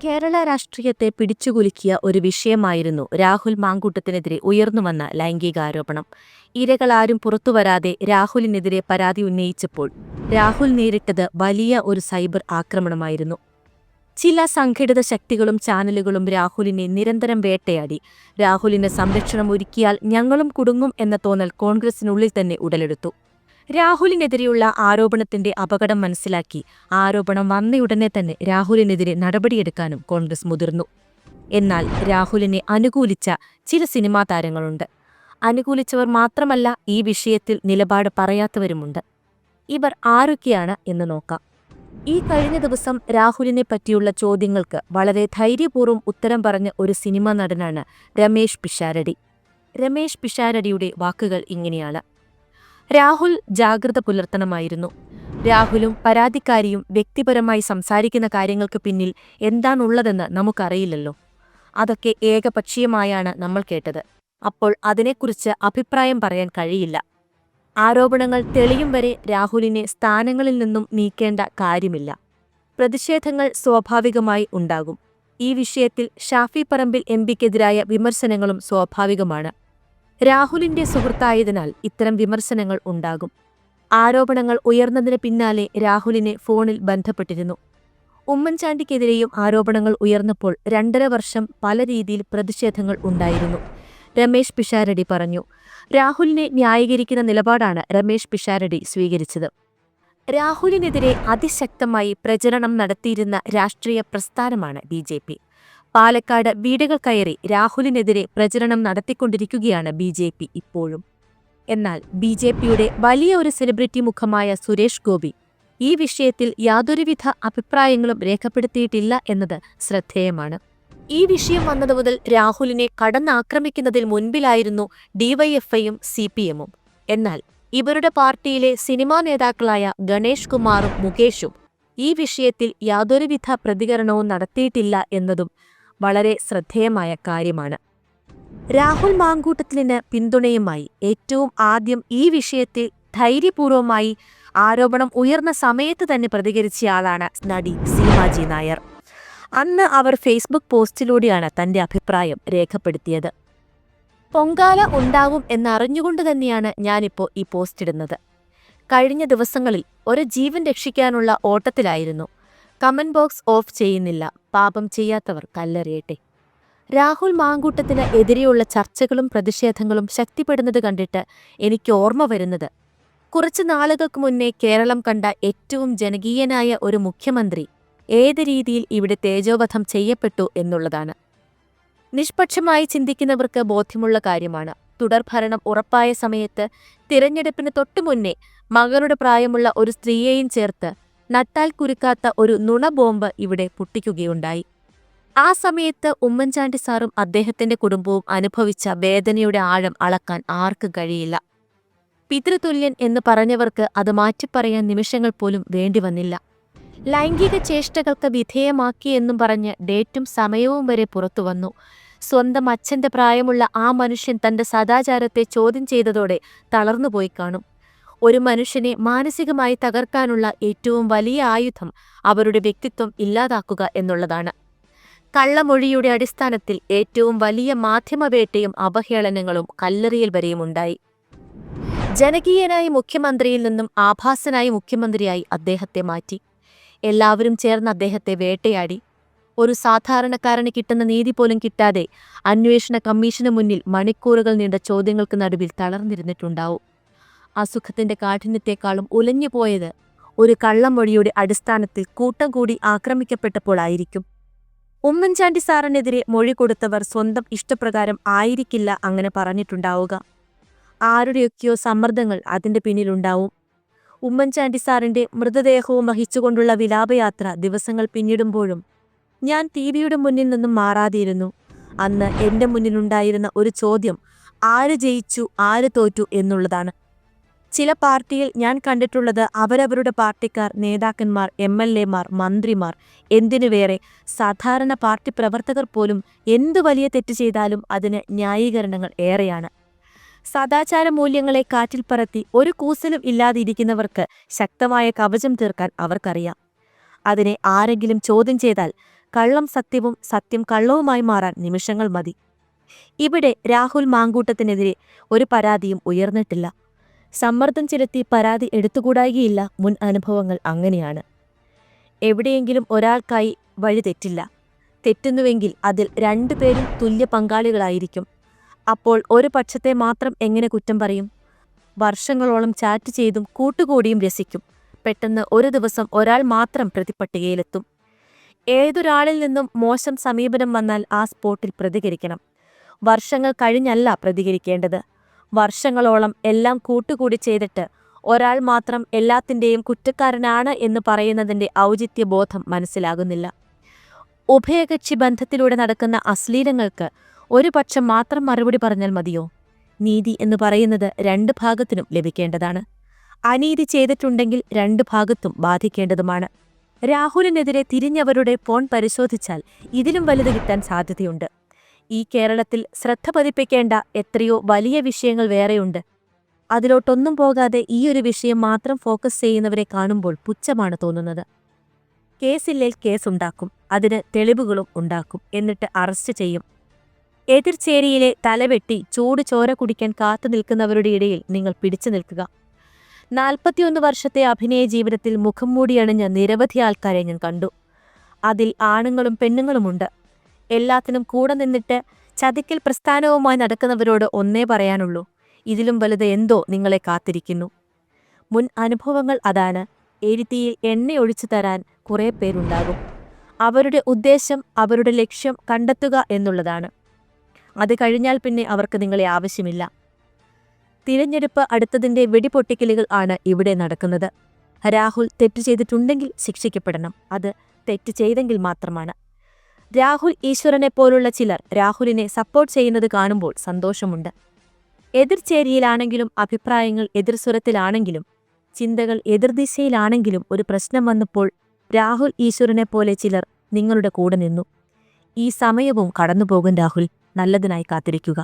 കേരള രാഷ്ട്രീയത്തെ പിടിച്ചുകുലുക്കിയ ഒരു വിഷയമായിരുന്നു രാഹുൽ മാങ്കൂട്ടത്തിനെതിരെ ഉയർന്നുവന്ന ലൈംഗികാരോപണം. ഇരകളാരും പുറത്തുവരാതെ രാഹുലിനെതിരെ പരാതി ഉന്നയിച്ചപ്പോൾ രാഹുൽ നേരിട്ടത് വലിയ ഒരു സൈബർ ആക്രമണമായിരുന്നു. ചില സംഘടിത ശക്തികളും ചാനലുകളും രാഹുലിനെ നിരന്തരം വേട്ടയാടി. രാഹുലിന് സംരക്ഷണം ഒരുക്കിയാൽ ഞങ്ങളും കുടുങ്ങും എന്ന തോന്നൽ കോൺഗ്രസിനുള്ളിൽ തന്നെ ഉടലെടുത്തു. രാഹുലിനെതിരെയുള്ള ആരോപണത്തിന്റെ അപകടം മനസ്സിലാക്കി. ആരോപണം വന്നയുടനെ തന്നെ രാഹുലിനെതിരെ നടപടിയെടുക്കാനും കോൺഗ്രസ് മുതിർന്നു. എന്നാൽ രാഹുലിനെ അനുകൂലിച്ച ചില സിനിമാ താരങ്ങളുണ്ട്. അനുകൂലിച്ചവർ മാത്രമല്ല ഈ വിഷയത്തിൽ നിലപാട് പറയാത്തവരുമുണ്ട്. ഇവർ ആരൊക്കെയാണ് എന്ന് നോക്കാം. ഈ കഴിഞ്ഞ ദിവസം രാഹുലിനെ പറ്റിയുള്ള ചോദ്യങ്ങൾക്ക് വളരെ ധൈര്യപൂർവം ഉത്തരം പറഞ്ഞ ഒരു സിനിമാ നടനാണ് രമേഷ് പിഷാരടി. രമേഷ് പിഷാരടിയുടെ വാക്കുകൾ ഇങ്ങനെയാണ്. രാഹുൽ ജാഗ്രത പുലർത്തണമായിരുന്നു. രാഹുലും പരാതിക്കാരിയും വ്യക്തിപരമായി സംസാരിക്കുന്ന കാര്യങ്ങൾക്ക് പിന്നിൽ എന്താണുള്ളതെന്ന് നമുക്കറിയില്ലല്ലോ. അതൊക്കെ ഏകപക്ഷീയമായാണ് നമ്മൾ കേട്ടത്. അപ്പോൾ അതിനെക്കുറിച്ച് അഭിപ്രായം പറയാൻ കഴിയില്ല. ആരോപണങ്ങൾ തെളിയും വരെ രാഹുലിനെ സ്ഥാനങ്ങളിൽ നിന്നും നീക്കേണ്ട കാര്യമില്ല. പ്രതിഷേധങ്ങൾ സ്വാഭാവികമായി ഉണ്ടാകും. ഈ വിഷയത്തിൽ ഷാഫി പറമ്പിൽ എംപിക്കെതിരായ വിമർശനങ്ങളും സ്വാഭാവികമാണ്. രാഹുലിന്റെ സുഹൃത്തായതിനാൽ ഇത്തരം വിമർശനങ്ങൾ ഉണ്ടാകും. ആരോപണങ്ങൾ ഉയർന്നതിന് പിന്നാലെ രാഹുലിനെ ഫോണിൽ ബന്ധപ്പെട്ടിരുന്നു. ഉമ്മൻചാണ്ടിക്കെതിരെയും ആരോപണങ്ങൾ ഉയർന്നപ്പോൾ രണ്ടര വർഷം പല രീതിയിൽ പ്രതിഷേധങ്ങൾ ഉണ്ടായിരുന്നു. രമേശ് പിഷാരടി പറഞ്ഞു രാഹുലിനെ ന്യായീകരിക്കുന്ന നിലപാടാണ് രമേശ് പിഷാരടി സ്വീകരിച്ചത്. രാഹുലിനെതിരെ അതിശക്തമായി പ്രചരണം നടത്തിയിരുന്ന രാഷ്ട്രീയ പ്രസ്ഥാനമാണ് ബി പാലക്കാട് വീടുകൾ കയറി രാഹുലിനെതിരെ പ്രചരണം നടത്തിക്കൊണ്ടിരിക്കുകയാണ് ബി ജെ പി ഇപ്പോഴും. എന്നാൽ ബി ജെ പിയുടെ വലിയ ഒരു സെലിബ്രിറ്റി മുഖമായ സുരേഷ് ഗോപി ഈ വിഷയത്തിൽ യാതൊരുവിധ അഭിപ്രായങ്ങളും രേഖപ്പെടുത്തിയിട്ടില്ല എന്നത് ശ്രദ്ധേയമാണ്. ഈ വിഷയം വന്നത് മുതൽ രാഹുലിനെ കടന്നാക്രമിക്കുന്നതിൽ മുൻപിലായിരുന്നു ഡിവൈഎഫ്ഐയും സി പി എമ്മും എന്നാൽ ഇവരുടെ പാർട്ടിയിലെ സിനിമാ നേതാക്കളായ ഗണേഷ് കുമാറും മുകേഷും ഈ വിഷയത്തിൽ യാതൊരുവിധ പ്രതികരണവും നടത്തിയിട്ടില്ല എന്നതും വളരെ ശ്രദ്ധേയമായ കാര്യമാണ്. രാഹുൽ മാങ്കൂട്ടത്തിലിന് പിന്തുണയുമായി ഏറ്റവും ആദ്യം ഈ വിഷയത്തിൽ ധൈര്യപൂർവമായി ആരോപണം ഉയർന്ന സമയത്ത് തന്നെ പ്രതികരിച്ചയാളാണ് നടി സീമാജി നായർ. അന്ന് അവർ ഫേസ്ബുക്ക് പോസ്റ്റിലൂടെയാണ് തന്റെ അഭിപ്രായം രേഖപ്പെടുത്തിയത്. പൊങ്കാല ഉണ്ടാകും എന്നറിഞ്ഞുകൊണ്ട് തന്നെയാണ് ഞാനിപ്പോൾ ഈ പോസ്റ്റ് ഇടുന്നത് കഴിഞ്ഞ ദിവസങ്ങളിൽ ഒരു ജീവൻ രക്ഷിക്കാനുള്ള ഓട്ടത്തിലായിരുന്നു. കമന്റ് ബോക്സ് ഓഫ് ചെയ്യുന്നില്ല. പാപം ചെയ്യാത്തവർ കല്ലെറിയട്ടെ. രാഹുൽ മാങ്കൂട്ടത്തിന് എതിരെയുള്ള ചർച്ചകളും പ്രതിഷേധങ്ങളും ശക്തിപ്പെടുന്നത് കണ്ടിട്ട് എനിക്ക് ഓർമ്മ വരുന്നത്. കുറച്ച് നാളുകൾക്ക് മുന്നേ കേരളം കണ്ട ഏറ്റവും ജനകീയനായ ഒരു മുഖ്യമന്ത്രി ഏത് രീതിയിൽ ഇവിടെ തേജോവധം ചെയ്യപ്പെട്ടു എന്നുള്ളതാണ്. നിഷ്പക്ഷമായി ചിന്തിക്കുന്നവർക്ക് ബോധ്യമുള്ള കാര്യമാണ്. തുടർഭരണം ഉറപ്പായ സമയത്ത് തിരഞ്ഞെടുപ്പിന് തൊട്ടുമുന്നേ മകളുടെ പ്രായമുള്ള ഒരു സ്ത്രീയെയും ചേർത്ത് നട്ടാൽ കുരുക്കാത്ത ഒരു നുണ ബോംബ് ഇവിടെ പൊട്ടിക്കുകയുണ്ടായി. ആ സമയത്ത് ഉമ്മൻചാണ്ടി സാറും അദ്ദേഹത്തിന്റെ കുടുംബവും അനുഭവിച്ച വേദനയുടെ ആഴം അളക്കാൻ ആർക്കും കഴിയില്ല. പിതൃതുല്യൻ എന്ന് പറഞ്ഞവർക്ക് അത് മാറ്റിപ്പറയാൻ നിമിഷങ്ങൾ പോലും വേണ്ടിവന്നില്ല ലൈംഗിക ചേഷ്ടകൾക്ക് വിധേയമാക്കി എന്നും പറഞ്ഞ് ഡേറ്റും സമയവും വരെ പുറത്തുവന്നു സ്വന്തം അച്ഛന്റെ പ്രായമുള്ള ആ മനുഷ്യൻ തന്റെ സദാചാരത്തെ ചോദ്യം ചെയ്തതോടെ തളർന്നുപോയി കാണും. ഒരു മനുഷ്യനെ മാനസികമായി തകർക്കാനുള്ള ഏറ്റവും വലിയ ആയുധം അവരുടെ വ്യക്തിത്വം ഇല്ലാതാക്കുക എന്നുള്ളതാണ്. കള്ളമൊഴിയുടെ അടിസ്ഥാനത്തിൽ ഏറ്റവും വലിയ മാധ്യമവേട്ടയും അപഹേളനങ്ങളും കല്ലെറിയൽ വരെയും ഉണ്ടായി. ജനകീയനായ മുഖ്യമന്ത്രിയിൽ നിന്നും ആഭാസനായ മുഖ്യമന്ത്രിയായി അദ്ദേഹത്തെ മാറ്റി. എല്ലാവരും ചേർന്ന് അദ്ദേഹത്തെ വേട്ടയാടി. ഒരു സാധാരണക്കാരന് കിട്ടുന്ന നീതി പോലും കിട്ടാതെ അന്വേഷണ കമ്മീഷന് മുന്നിൽ മണിക്കൂറുകൾ നീണ്ട ചോദ്യങ്ങൾക്ക് നടുവിൽ തളർന്നിരുന്നിട്ടുണ്ടാവും. അസുഖത്തിന്റെ കാഠിന്യത്തെക്കാളും ഉലഞ്ഞുപോയത് ഒരു കള്ളമൊഴിയുടെ അടിസ്ഥാനത്തിൽ കൂട്ടം കൂടി ആക്രമിക്കപ്പെട്ടപ്പോഴായിരിക്കും ഉമ്മൻചാണ്ടി സാറിനെതിരെ മൊഴി കൊടുത്തവർ സ്വന്തം ഇഷ്ടപ്രകാരം ആയിരിക്കില്ല അങ്ങനെ പറഞ്ഞിട്ടുണ്ടാവുക. ആരുടെയൊക്കെയോ സമ്മർദ്ദങ്ങൾ അതിന്റെ പിന്നിലുണ്ടാവും. ഉമ്മൻചാണ്ടി സാറിന്റെ മൃതദേഹവും വഹിച്ചുകൊണ്ടുള്ള വിലാപയാത്ര ദിവസങ്ങൾ പിന്നിടുമ്പോഴും ഞാൻ ടി വിയുടെ മുന്നിൽ നിന്നും മാറാതിരുന്നു. അന്ന് എന്റെ മുന്നിലുണ്ടായിരുന്ന ഒരു ചോദ്യം ആര് ജയിച്ചു ആര് തോറ്റു എന്നുള്ളതാണ്. ചില പാർട്ടിയിൽ ഞാൻ കണ്ടിട്ടുള്ളത് അവരവരുടെ പാർട്ടിക്കാർ നേതാക്കന്മാർ എം എൽ എമാർ മന്ത്രിമാർ. എന്തിനു വേറെ? സാധാരണ പാർട്ടി പ്രവർത്തകർ പോലും എന്തു വലിയ തെറ്റ് ചെയ്താലും അതിന് ന്യായീകരണങ്ങൾ ഏറെയാണ്. സദാചാര മൂല്യങ്ങളെ കാറ്റിൽ പറത്തി ഒരു കൂസലും ഇല്ലാതിരിക്കുന്നവർക്ക് ശക്തമായ കവചം തീർക്കാൻ അവർക്കറിയാം. അതിനെ ആരെങ്കിലും ചോദ്യം ചെയ്താൽ കള്ളം സത്യവും സത്യം കള്ളവുമായി മാറാൻ നിമിഷങ്ങൾ മതി. ഇവിടെ രാഹുൽ മാങ്കൂട്ടത്തിനെതിരെ ഒരു പരാതിയും ഉയർന്നിട്ടില്ല. സമ്മർദ്ദം ചെലുത്തി പരാതി എടുത്തുകൂടായികയില്ല മുൻ അനുഭവങ്ങൾ അങ്ങനെയാണ്. എവിടെയെങ്കിലും ഒരാൾക്കായി വഴി തെറ്റില്ല. തെറ്റുന്നുവെങ്കിൽ അതിൽ രണ്ടുപേരും തുല്യ പങ്കാളികളായിരിക്കും. അപ്പോൾ ഒരു പക്ഷത്തെ മാത്രം എങ്ങനെ കുറ്റം പറയും? വർഷങ്ങളോളം ചാറ്റ് ചെയ്തും കൂട്ടുകൂടിയും രസിക്കും. പെട്ടെന്ന് ഒരു ദിവസം ഒരാൾ മാത്രം പ്രതിപട്ടികയിലെത്തും ഏതൊരാളിൽ നിന്നും മോശം സമീപനം വന്നാൽ ആ സ്പോട്ടിൽ പ്രതികരിക്കണം. വർഷങ്ങൾ കഴിഞ്ഞല്ല പ്രതികരിക്കേണ്ടത്. വർഷങ്ങളോളം എല്ലാം കൂട്ടുകൂടി ചെയ്തിട്ട് ഒരാൾ മാത്രം എല്ലാത്തിന്റെയും കുറ്റക്കാരനാണ് എന്ന് പറയുന്നതിന്റെ ഔചിത്യബോധം മനസ്സിലാകുന്നില്ല. ഉഭയകക്ഷി ബന്ധത്തിലൂടെ നടക്കുന്ന അശ്ലീലങ്ങൾക്ക് ഒരു പക്ഷം മാത്രം മറുപടി പറഞ്ഞാൽ മതിയോ? നീതി എന്ന് പറയുന്നത് രണ്ട് ഭാഗത്തിനും ലഭിക്കേണ്ടതാണ്. അനീതി ചെയ്തിട്ടുണ്ടെങ്കിൽ രണ്ട് ഭാഗത്തും ബാധിക്കേണ്ടതുമാണ്. രാഹുലിനെതിരെ തിരിഞ്ഞവരുടെ ഫോൺ പരിശോധിച്ചാൽ ഇതിലും വലുത് കിട്ടാൻ സാധ്യതയുണ്ട്. ഈ കേരളത്തിൽ ശ്രദ്ധ പതിപ്പിക്കേണ്ട എത്രയോ വലിയ വിഷയങ്ങൾ വേറെയുണ്ട്. അതിലോട്ടൊന്നും പോകാതെ ഈ ഒരു വിഷയം മാത്രം ഫോക്കസ് ചെയ്യുന്നവരെ കാണുമ്പോൾ പുച്ഛമാണ് തോന്നുന്നത്. കേസില്ലേൽ കേസുണ്ടാക്കും അതിന് തെളിവുകളും ഉണ്ടാക്കും എന്നിട്ട് അറസ്റ്റ് ചെയ്യും. എതിർചേരിയിലെ തലവെട്ടി ചൂട് ചോര കുടിക്കാൻ കാത്തു നിൽക്കുന്നവരുടെ ഇടയിൽ നിങ്ങൾ പിടിച്ചു നിൽക്കുക. നാൽപ്പത്തിയൊന്ന് വർഷത്തെ അഭിനയ ജീവിതത്തിൽ മുഖം മൂടിയണിഞ്ഞ നിരവധി ആൾക്കാരെ ഞാൻ കണ്ടു. അതിൽ ആണുങ്ങളും പെണ്ണുങ്ങളുമുണ്ട്. എല്ലാത്തിനും കൂടെ നിന്നിട്ട് ചതിക്കൽ പ്രസ്ഥാനവുമായി നടക്കുന്നവരോട് ഒന്നേ പറയാനുള്ളൂ. ഇതിലും വലുത് എന്തോ നിങ്ങളെ കാത്തിരിക്കുന്നു. മുൻ അനുഭവങ്ങൾ അതാണ്. എരുത്തിയിൽ എണ്ണയൊഴിച്ചു തരാൻ കുറേ പേരുണ്ടാകും. അവരുടെ ഉദ്ദേശം അവരുടെ ലക്ഷ്യം കണ്ടെത്തുക എന്നുള്ളതാണ്. അത് കഴിഞ്ഞാൽ പിന്നെ അവർക്ക് നിങ്ങളെ ആവശ്യമില്ല. തിരഞ്ഞെടുപ്പ് അടുത്തതിന്റെ വെടിപൊട്ടിക്കലുകൾ ആണ് ഇവിടെ നടക്കുന്നത്. രാഹുൽ തെറ്റ് ചെയ്തിട്ടുണ്ടെങ്കിൽ ശിക്ഷിക്കപ്പെടണം. അത് തെറ്റ് ചെയ്തെങ്കിൽ മാത്രമാണ്. രാഹുൽ ഈശ്വരനെ പോലുള്ള ചിലർ രാഹുലിനെ സപ്പോർട്ട് ചെയ്യുന്നത് കാണുമ്പോൾ സന്തോഷമുണ്ട്. എതിർചേരിയിലാണെങ്കിലും അഭിപ്രായങ്ങൾ എതിർസ്വരത്തിലാണെങ്കിലും ചിന്തകൾ എതിർദിശയിലാണെങ്കിലും ഒരു പ്രശ്നം വന്നപ്പോൾ രാഹുൽ ഈശ്വരനെ പോലെ ചിലർ നിങ്ങളുടെ കൂടെ നിന്നു. ഈ സമയവും കടന്നുപോകും രാഹുൽ. നല്ലതിനായി കാത്തിരിക്കുക.